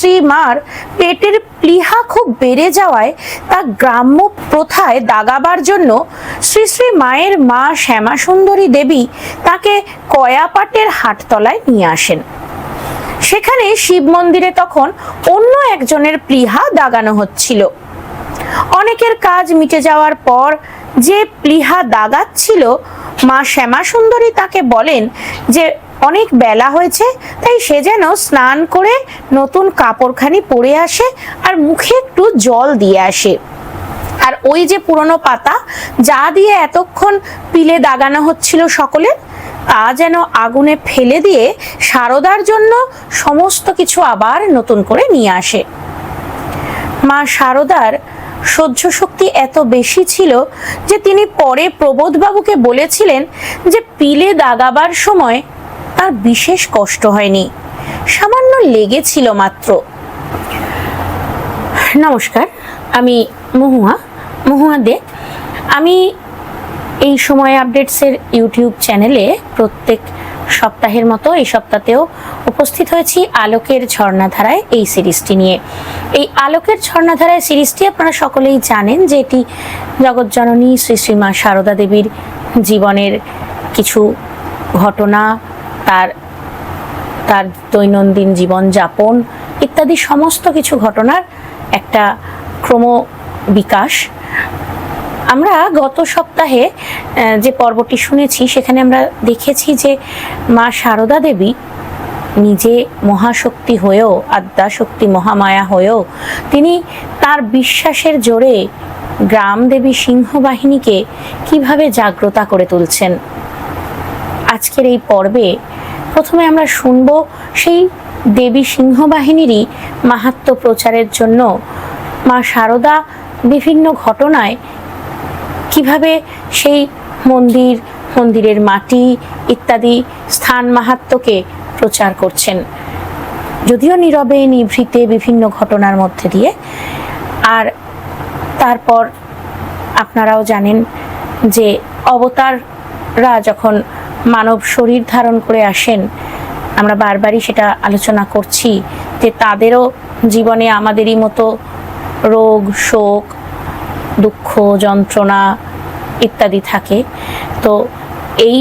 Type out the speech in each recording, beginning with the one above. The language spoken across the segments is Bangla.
শ্রী মার পেটের প্লীহা খুব বেড়ে যাওয়ায় তা গ্রাম্য প্রথায় দাগাবার জন্য শ্রী শ্রী মায়ের মা শ্যামা সুন্দরী দেবী তাকে কয়াপাটের হাটতলায় নিয়ে আসেন। সেখানে শিব মন্দিরে তখন অন্য একজনের প্লীহা দাগানো হচ্ছিল। অনেকের কাজ মিটে যাওয়ার পর যে প্লীহা দাগাচ্ছিল, মা শ্যামা সুন্দরী তাকে বলেন যে অনেক বেলা হয়েছে, তাই সে যেন স্নান করে নতুন কাপড়খানি পরে আসে আর মুখে একটু জল দিয়ে আসে। আর ওই যে পুরনো পাতা, যা দিয়ে এতক্ষণ পিলে দাগানো হচ্ছিল সকলের, তা যেন আগুনে ফেলে দিয়ে সারদার জন্য সমস্ত কিছু আবার নতুন করে নিয়ে আসে। মা শারদার সহ্য শক্তি এত বেশি ছিল যে তিনি পরে প্রবোধবাবুকে বলেছিলেন যে পিলে দাগাবার সময় তার বিশেষ কষ্ট হয়নি। সামান্য লেগেছিল মাত্র। নমস্কার, আমি মহুয়া মহুয়া দে। আমি এই সময় আপডেটসের ইউটিউব চ্যানেলে প্রত্যেক সপ্তাহের মতো এই সপ্তাহতেও উপস্থিত হয়েছি আলোকের ঝর্ণাধারায় এই সিরিজটি নিয়ে। এই আলোকের ঝর্ণাধারায় সিরিজটি আপনারা সকলেই জানেন যে এটি জগৎজননী শ্রী শ্রীমা সারদা দেবীর জীবনের কিছু ঘটনা তার তার দৈনন্দিন জীবন যাপন ইত্যাদি সমস্ত কিছু ঘটনার একটা ক্রম বিকাশ আমরা গত সপ্তাহে যে পর্বটি শুনেছি, সেখানে আমরা দেখেছি যে মা সারদা দেবী নিজে মহাশক্তি হয়েও, আদ্যাশক্তি মহামায়া হয়েও, তিনি তার বিশ্বাসের জোরে গ্রাম দেবী সিংহবাহিনীকে কীভাবে জাগ্রতা করে তুলছেন আজকের এই পর্বে প্রথমে আমরা শুনব সেই দেবী সিংহবাহিনীরই মাহাত্ম প্রচারের জন্য মা শারদা বিভিন্ন ঘটনায় কীভাবে সেই মন্দির, মন্দিরের মাটি ইত্যাদি স্থান মাহাত্ম্যকে প্রচার করছেন। যদিও নীরবে, নিভৃতে বিভিন্ন ঘটনার মধ্যে দিয়ে। আর তারপর আপনারাও জানেন যে অবতাররা যখন মানব শরীর ধারণ করে আসেন। আমরা বারবারই সেটা আলোচনা করছি যে তাদেরও জীবনে আমাদেরই মতো রোগ, শোক, দুঃখ, যন্ত্রণা ইত্যাদি থাকে। তো এই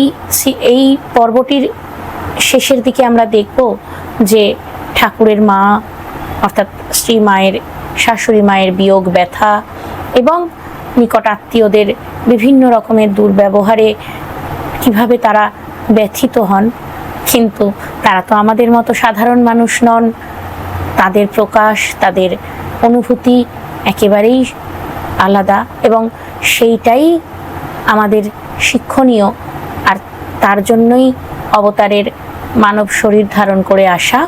এই পর্বটির শেষের দিকে আমরা দেখব যে ঠাকুরের মা, অর্থাৎ শ্রী মায়ের, শাশুড়ি মায়ের বিয়োগ ব্যথা এবং নিকট আত্মীয়দের বিভিন্ন রকমের দুর্ব্যবহারে কিভাবে তারা ব্যথিত হন কিন্তু তারা তো আমাদের মতো সাধারণ মানুষ নন তাদের প্রকাশ তাদের অনুভূতি একেবারেই আলাদা এবং সেইটাই আমাদের শিক্ষণীয় আর তার জন্যই অবতারের মানব শরীর ধারণ করে আসা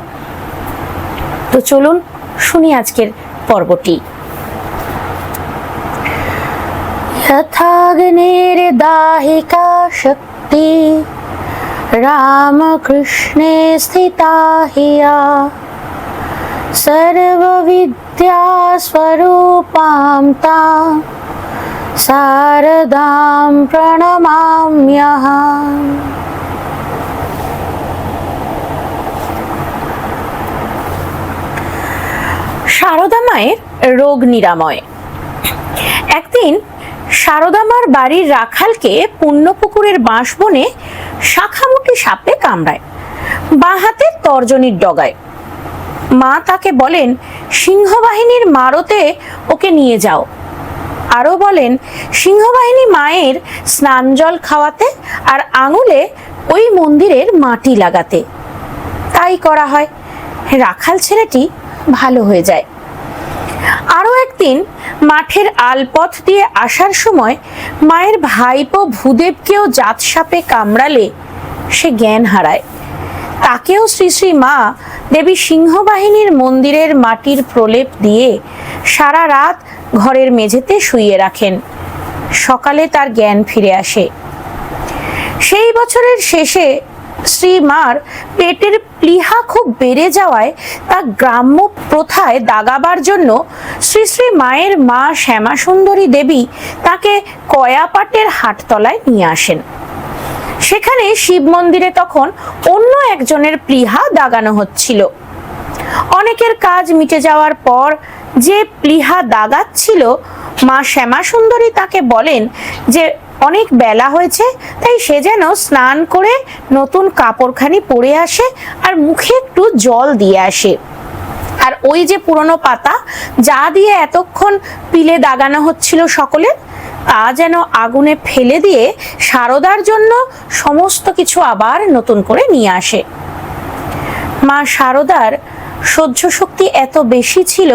তো চলুন শুনি আজকের পর্বটি यथाग्नेर दाहिका शक्ति रामकृष्णे स्थिता हिया सर्वविद्या स्वरूपां तां शारदां प्रणमाम्यहम् শারদা মায়ের রোগ নিরাময় একদিন শারদামার বাড়ির রাখালকে পুণ্যপুকুরের বাঁশবনে শাখামুটি সাপে কামড়ায়, বাঁ হাতে তর্জনীর ডগায়। মা তাকে বলেন, সিংহবাহিনীর মারতে ওকে নিয়ে যাও। আরও বলেন, সিংহবাহিনী মায়ের স্নান জল খাওয়াতে আর আঙুলে ওই মন্দিরের মাটি লাগাতে। তাই করা হয়। রাখাল ছেলেটি ভালো হয়ে যায়। আরও একদিন মাঠের আলপথ দিয়ে আসার সময় মায়ের ভাইপো ভূদেবকেও জাত সাপে কামড়ালে সে জ্ঞান হারায়। তাকেও শ্রী শ্রী মা দেবী সিংহবাহিনীর মন্দিরের মাটির প্রলেপ দিয়ে সারা রাত ঘরের মেঝেতে শুইয়ে রাখেন। সকালে তার জ্ঞান ফিরে আসে। সেই বছরের শেষে শ্রী মার পেটের প্লীহা খুব বেড়ে যাওয়ায় তা গ্রাম্য প্রথায় দাগাবার জন্য শ্রী শ্রী মায়ের মা শ্যামা সুন্দরী দেবী তাকে কয়াপাটের হাটতলায় নিয়ে আসেন। সেখানে শিব মন্দিরে তখন অন্য একজনের প্লীহা দাগানো হচ্ছিল। অনেকের কাজ মিটে যাওয়ার পর যে প্লিহা দাগাচ্ছিল, মা শ্যামা সুন্দরী তাকে বলেন যে অনেক বেলা হয়েছে, তাই সে যেন স্নান করে নতুন কাপড়খানি পরে আসে আর মুখে একটু জল দিয়ে আসে। আর ওই যে পুরনো পাতা, যা দিয়ে এতক্ষণ পিলে দাগানো হচ্ছিল সকলের তা যেন আগুনে ফেলে দিয়ে সারদার জন্য সমস্ত কিছু আবার নতুন করে নিয়ে আসে। মা সারদার সহ্য শক্তি এত বেশি ছিল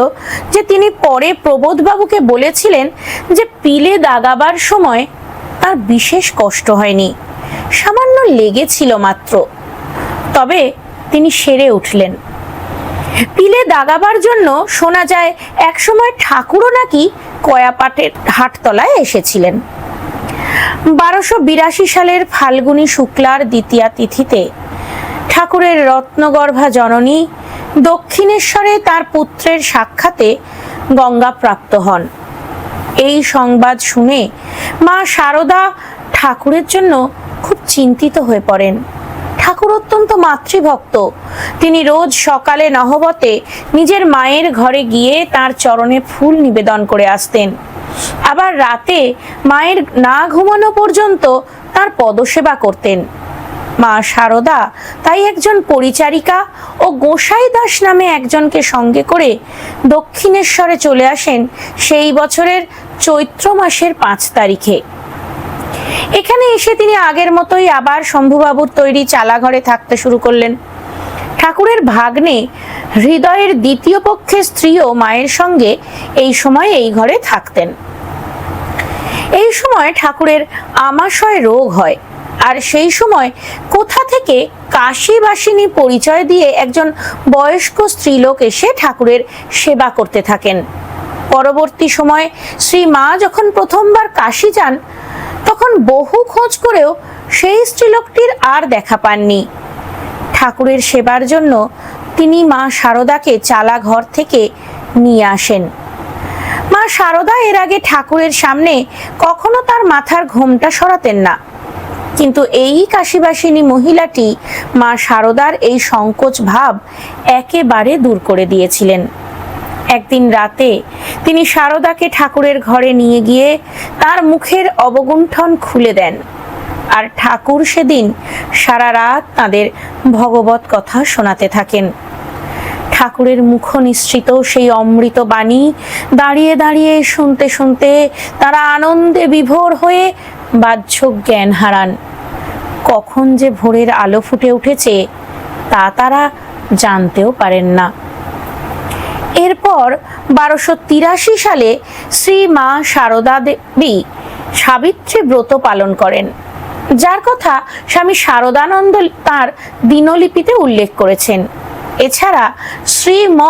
যে তিনি পরে প্রবোধবাবুকে বলেছিলেন যে পিলে দাগাবার সময় তার বিশেষ কষ্ট হয়নি। সামান্য লেগেছিল মাত্র। তবে তিনি সেরে উঠলেন। পিলে দাগাবার জন্য শোনা যায়, একসময় ঠাকুরও নাকি কয়াপাটের হাটতলায় এসেছিলেন। বারোশো বিরাশি সালের ফাল্গুনী শুক্লার দ্বিতীয়া তিথিতে ঠাকুরের রত্নগর্ভা জননী দক্ষিণেশ্বরে তার পুত্রের সাক্ষাতে গঙ্গা প্রাপ্ত হন। এই সংবাদ শুনে মা শারদা ঠাকুরের জন্য খুব চিন্তিত হয়ে পড়েন। ঠাকুর অত্যন্ত মাতৃভক্ত। তিনি রোজ সকালে নহবতে নিজের মায়ের ঘরে গিয়ে তার চরণে ফুল নিবেদন করে আসতেন। আবার রাতে মায়ের না ঘুমানো পর্যন্ত তার পদসেবা করতেন। মা শারদা তাই একজন পরিচারিকা ও গোসাই দাস নামে একজনকে সঙ্গে করে দক্ষিণেশ্বরে চলে আসেন সেই বছরের চৈত্র মাসের পাঁচ তারিখে। এখানে এসে তিনি আগের মতোই আবার শম্ভুবাবুর তৈরি চালাঘরে থাকতে শুরু করলেন। ঠাকুরের ভাগ্নে হৃদয়ের দ্বিতীয় পক্ষের স্ত্রীও মায়ের সঙ্গে এই সময় এই ঘরে থাকতেন। এই সময় ঠাকুরের আমাশয় রোগ হয় আর সেই সময় কোথা থেকে কাশীবাসিনী পরিচয় দিয়ে একজন বয়স্ক স্ত্রীলোক এসে ঠাকুরের সেবা করতে থাকেন। পরবর্তী সময় শ্রী মা যখন প্রথমবার কাশী যান, তখন বহু খোঁজ করেও সেই স্ত্রীলোকটির আর দেখা পাননি। ঠাকুরের সেবার জন্য তিনি মা শারদাকে চালা ঘর থেকে নিয়ে আসেন। মা শারদা এর আগে ঠাকুরের সামনে কখনো তার মাথার ঘোমটা সরাতেন না। কিন্তু এই কাশিবাসিনী মহিলাটি মা শারদার এই সংকোচ ভাব একেবারে দূর করে দিয়েছিলেন। একদিন রাতে তিনি সারদাকে ঠাকুরের ঘরে নিয়ে গিয়ে তার মুখের অবগুণ্ঠন খুলে দেন। আর ঠাকুর সেদিন সারা রাত তাদের ভগবত কথা শোনাতে থাকেন। ঠাকুরের মুখ নিশ্চিত সেই অমৃত বাণী দাঁড়িয়ে দাঁড়িয়ে শুনতে শুনতে তারা আনন্দে বিভোর হয়ে বাহ্য জ্ঞান হারান। কখন যে ভোরের আলো ফুটে উঠেছে তা তারা জানতেও পারেন না। এরপর বারোশো তিরাশি সালে শ্রী মা সারদা দেবী সাবিত্রী ব্রত পালন করেন, যার কথা স্বামী শারদানন্দ তার দিনলিপিতে উল্লেখ করেছেন। এছাড়া শ্রী ম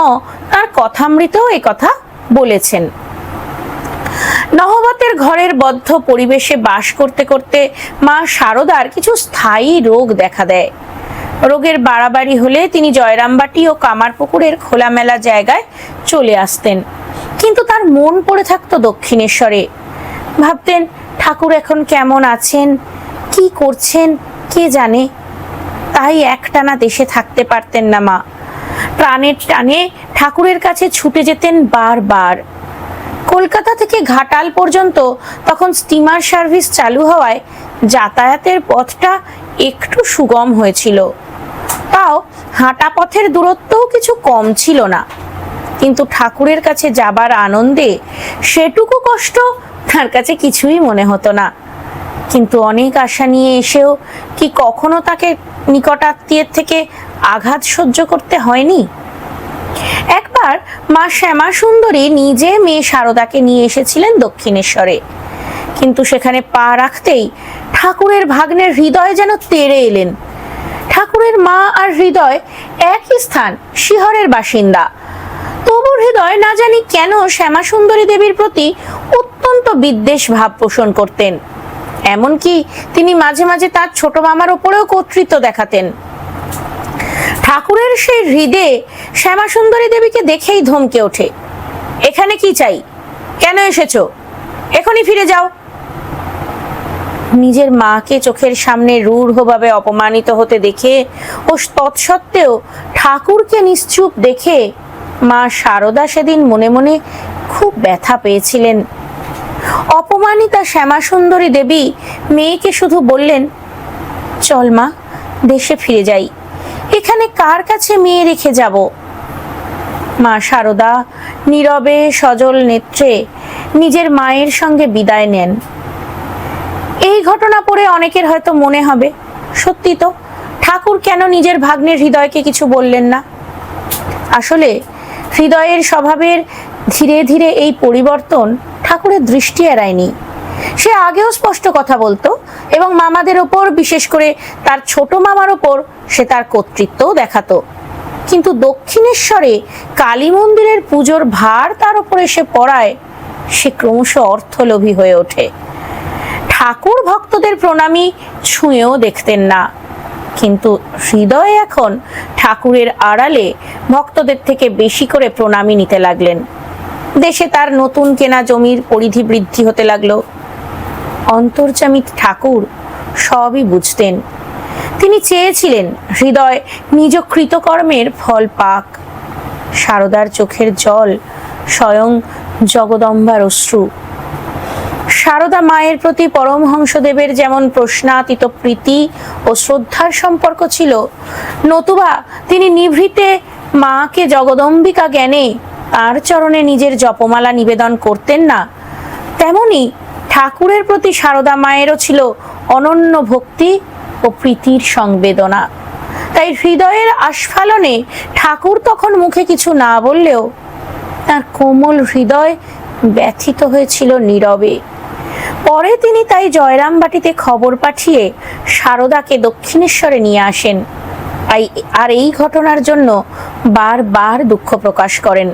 তার কথামৃতেও কথা বলেছেন। নহবতের ঘরের বদ্ধ পরিবেশে বাস করতে করতে মা শারদার কিছু স্থায়ী রোগ দেখা দেয়। রোগের বাড়াবাড়ি হলে তিনি জয়রামবাটি ও কামারপুকুরের খোলামেলা জায়গায় চলে আসতেন। কিন্তু তার মন পড়ে থাকতো দক্ষিণেশ্বরে। ভাবতেন, ঠাকুর এখন কেমন আছেন? কি করছেন? কে জানে? তাই একটানা দেশে থাকতে পারতেন না মা। প্রাণের টানে ঠাকুরের কাছে ছুটে যেতেন বারবার। কলকাতা থেকে ঘাটাল পর্যন্ত তখন স্টিমার সার্ভিস চালু হওয়ায় যাতায়াতের পথটা একটু সুগম হয়েছিল। তাও হাঁটা পথের দূরত্বও কিছু কম ছিল না। কিন্তু ঠাকুরের কাছে যাবার আনন্দে সেটুকু কষ্ট তার কাছে কিছুই মনে হতো না। কিন্তু অনেক আশা নিয়ে এসেও কি কখনো তাকে নিকটাত্মীয়ের থেকে আঘাত সহ্য করতে হয়নি? একবার মা শ্যামা সুন্দরী নিজে মেয়ে শারদাকে নিয়ে এসেছিলেন দক্ষিণেশ্বরে। কিন্তু সেখানে পা রাখতেই ঠাকুরের ভাগ্নের হৃদয় যেন তেড়ে এলেন। ঠাকুরের মা আর হৃদয় একই স্থান, শিহরের বাসিন্দা। তবু হৃদয় না জানি কেন শ্যামা সুন্দরী দেবীর প্রতি অত্যন্ত বিদ্বেষ ভাব পোষণ করতেন। এমনকি তিনি মাঝে মাঝে তার ছোট মামার ওপরেও কর্তৃত্ব দেখাতেন। ঠাকুরের সেই হৃদে শ্যামা সুন্দরী দেবীকে দেখেই ধমকে ওঠে। এখানে কি চাই? কেন এসেছ? এখনই ফিরে যাও। নিজের মাকে চোখের সামনে রূঢ়ভাবে অপমানিত হতে দেখে ও তৎসত্ত্বেও ঠাকুরকে নিশ্চুপ দেখে মা শারদা সেদিন মনে মনে খুব ব্যথা পেয়েছিলেন। অপমানিতা শ্যামাসুন্দরী দেবী মেয়েকে শুধু বললেন, চল মা, দেশে ফিরে যাই। এখানে কার কাছে মেয়ে রেখে যাব? মা শারদা নীরবে সজল নেত্রে নিজের মায়ের সঙ্গে বিদায় নেন। এই ঘটনা পড়ে অনেকের হয়তো মনে হবে, সত্যি তো, ঠাকুর কেন নিজের ভাগ্নের হৃদয়কে কিছু বললেন না? আসলে হৃদয়ের স্বভাবের ধীরে ধীরে এই পরিবর্তন ঠাকুরের দৃষ্টি এড়ায়নি। সে আগেও স্পষ্ট কথা বলতো এবং মামাদের ওপর, বিশেষ করে তার ছোট মামার ওপর, সে তার কর্তৃত্বও দেখাতো। কিন্তু দক্ষিণেশ্বরে কালী মন্দিরের পুজোর ভার তার ওপর এসে পড়ায়, সে ক্রমশ অর্থলোভী হয়ে ওঠে। ঠাকুর ভক্তদের প্রণামী ছুঁয়েও দেখতেন না। কিন্তু হৃদয়ে এখন ঠাকুরের আড়ালে ভক্তদের থেকে বেশি করে প্রণামী নিতে লাগলেন। দেশে তার নতুন কেনা জমির পরিধি বৃদ্ধি হতে লাগল। অন্তর্জামী ঠাকুর সবই বুঝতেন। তিনি চেয়েছিলেন হৃদয় নিজ কৃতকর্মের ফল পাক। সারদার চোখের জল স্বয়ং জগদম্বার অশ্রু সারদা মায়ের প্রতি পরমহংসদেবের যেমন প্রশ্নাতীত প্রীতি ও শ্রদ্ধার সম্পর্ক ছিল, নতুবা তিনি নিভৃতে মাকে জগদম্বিকা জ্ঞানে তার চরণে নিজের জপমালা নিবেদন করতেন না। তেমনি ঠাকুরের প্রতি সারদা মায়েরও ছিল অনন্য ভক্তি ও প্রীতির সংবেদনা। তাই হৃদয়ের আস্ফালনে ঠাকুর তখন মুখে কিছু না বললেও তার কোমল হৃদয় ব্যথিত হয়েছিল নীরবে। পরে তিনি তাই জয়রামবাটিতে খবর পাঠিয়ে সারদাকে দক্ষিণেশ্বরে নিয়ে আসেন। আর এই ঘটনার জন্য বারবার দুঃখ প্রকাশ করেন।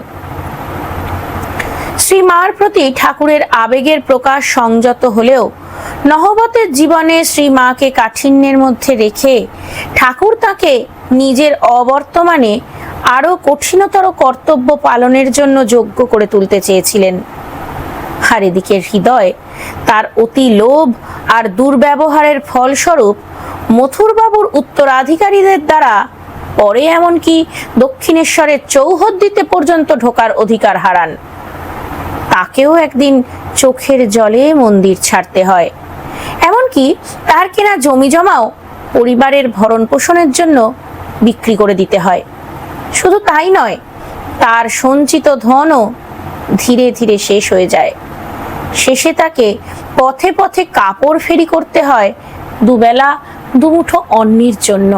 শ্রীমার প্রতি ঠাকুরের আবেগের প্রকাশ সংযত হলেও নহবতের জীবনে শ্রীমাকে কাঠিন্যের মধ্যে রেখে ঠাকুর তাকে নিজের অবর্তমানে আরও কঠিনতর কর্তব্য পালনের জন্য যোগ্য করে তুলতে চেয়েছিলেন। আর এদিকে হৃদয় তার অতি লোভ আর দুর্ব্যবহারের ফলস্বরূপ মথুরবাবুর উত্তরাধিকারীদের দ্বারা পরে এমনকি দক্ষিণেশ্বরের চৌহদ্দিতে পর্যন্ত ঢোকার অধিকার হারান। তাকেও একদিন চোখের জলে মন্দির ছাড়তে হয়। এমনকি তার কেনা জমি জমাও পরিবারের ভরণ পোষণের জন্য বিক্রি করে দিতে হয়। শুধু তাই নয়, তার সঞ্চিত ধনও ধীরে ধীরে শেষ হয়ে যায়। শেষে তাকে পথে পথে কাপড় ফেরি করতে হয় দুবেলা দুমুঠো অন্যের জন্য।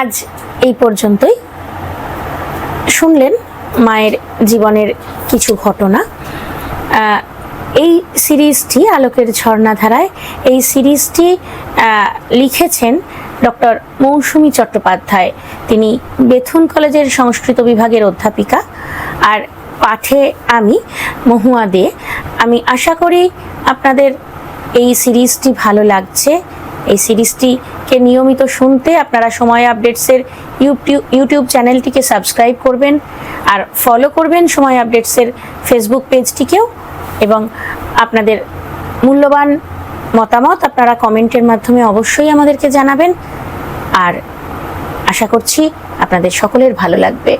আজ এই পর্যন্তই। শুনলেন মায়ের জীবনের কিছু ঘটনা। এই সিরিজটি আলোকের ঝর্ণাধারায়, এই সিরিজটি লিখেছেন ডক্টর মৌসুমী চট্টোপাধ্যায়। তিনি বেথুন কলেজের সংস্কৃত বিভাগের অধ্যাপিকা। আর পাঠে আমি, মহুয়া দে, আমি আশা করি আপনাদের এই সিরিজটি ভালো লাগছে। এই সিরিজটিকে নিয়মিত শুনতে আপনারা সময় আপডেটসের ইউটিউব ইউটিউব চ্যানেলটিকে সাবস্ক্রাইব করবেন আর ফলো করবেন সময় আপডেটসের ফেসবুক পেজটিকেও এবং আপনাদের মূল্যবান মতামত আপনারা কমেন্টের মাধ্যমে অবশ্যই আমাদেরকে জানাবেন। আর আশা করছি আপনাদের সকলের ভালো লাগবে।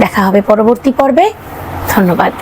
দেখা হবে পরবর্তী পর্বে। ধন্যবাদ।